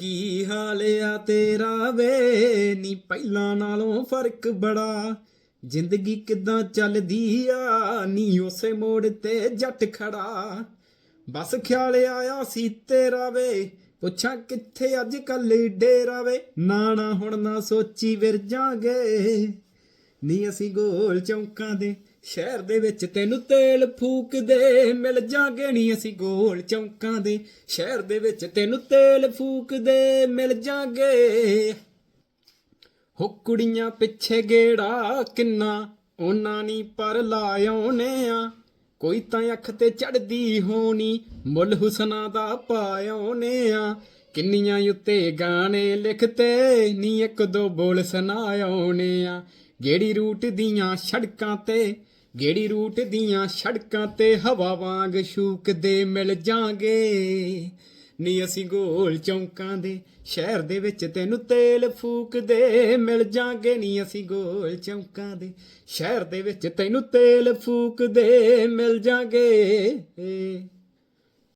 ਕੀ ਹਾਲ ਆ ਤੇਰਾ ਵੇ? ਨੀ ਪਹਿਲਾਂ ਨਾਲੋਂ ਫ਼ਰਕ ਬੜਾ। ਜ਼ਿੰਦਗੀ ਕਿਦਾਂ ਚੱਲਦੀ ਆ? ਨੀ ਉਸੇ ਮੋੜ ਤੇ ਜੱਟ ਖੜਾ। ਬਸ ਖਿਆਲ ਆਇਆ ਸੀ ਤੇਰਾ ਵੇ। ਪੁੱਛਾਂ ਕਿੱਥੇ ਅੱਜ ਕੱਲ ਡੇਰਾ ਵੇ? ਨਾ ਨਾ ਹੁਣ ਨਾ ਸੋਚੀ ਵਿਰ ਜਾਗੇ ਨੀ ਅਸੀਂ ਗੋਲ ਚੌਂਕਾਂ ਦੇ ਸ਼ਹਿਰ ਦੇ ਵਿੱਚ ਤੈਨੂੰ ਤੇਲ ਫੂਕਦੇ ਮਿਲ ਜਾਗੇ ਨੀ ਅਸੀਂ ਗੋਲ ਚੌਂਕਾਂ ਦੇ ਸ਼ਹਿਰ ਦੇ ਵਿੱਚ ਤੈਨੂੰ ਤੇਲ ਫੂਕਦੇ ਮਿਲ ਜਾਗੇ। ਹੋ ਕੁੜੀਆਂ ਪਿੱਛੇ ਗੇੜਾ ਕਿੰਨਾ ਉਹਨਾਂ ਨਹੀਂ ਪਰ ਲਾਇਓਨੇ ਆ। ਕੋਈ ਤਾਂ ਅੱਖ ਤੇ ਚੜਦੀ ਹੋਣੀ, ਮੁੱਲ ਹੁਸਨਾ ਦਾ ਪਾਇਓਨੇ ਆ। ਕਿੰਨੀਆਂ ਉੱਤੇ ਗਾਣੇ ਲਿਖਤੇ, ਨੀ ਇੱਕ ਦੋ ਬੋਲ ਸੁਣਾਇਓਨੇ ਆ। ਗੇੜੀ ਰੂਟ ਦੀਆਂ ਸੜਕਾਂ ਤੇ, ਗੇੜੀ ਰੂਟ ਦੀਆਂ ਸੜਕਾਂ ਤੇ ਹਵਾ ਵਾਂਗ ਸ਼ੂਕਦੇ ਮਿਲ ਜਾਾਂਗੇ। ਨੀ ਅਸੀਂ ਗੋਲ ਚੌਂਕਾਂ ਦੇ ਸ਼ਹਿਰ ਦੇ ਵਿੱਚ ਤੈਨੂੰ ਤੇਲ ਫੂਕਦੇ ਮਿਲ ਜਾਾਂਗੇ। ਨੀ ਅਸੀਂ ਗੋਲ ਚੌਂਕਾਂ ਦੇ ਸ਼ਹਿਰ ਦੇ ਵਿੱਚ ਤੈਨੂੰ ਤੇਲ ਫੂਕਦੇ ਮਿਲ ਜਾਾਂਗੇ।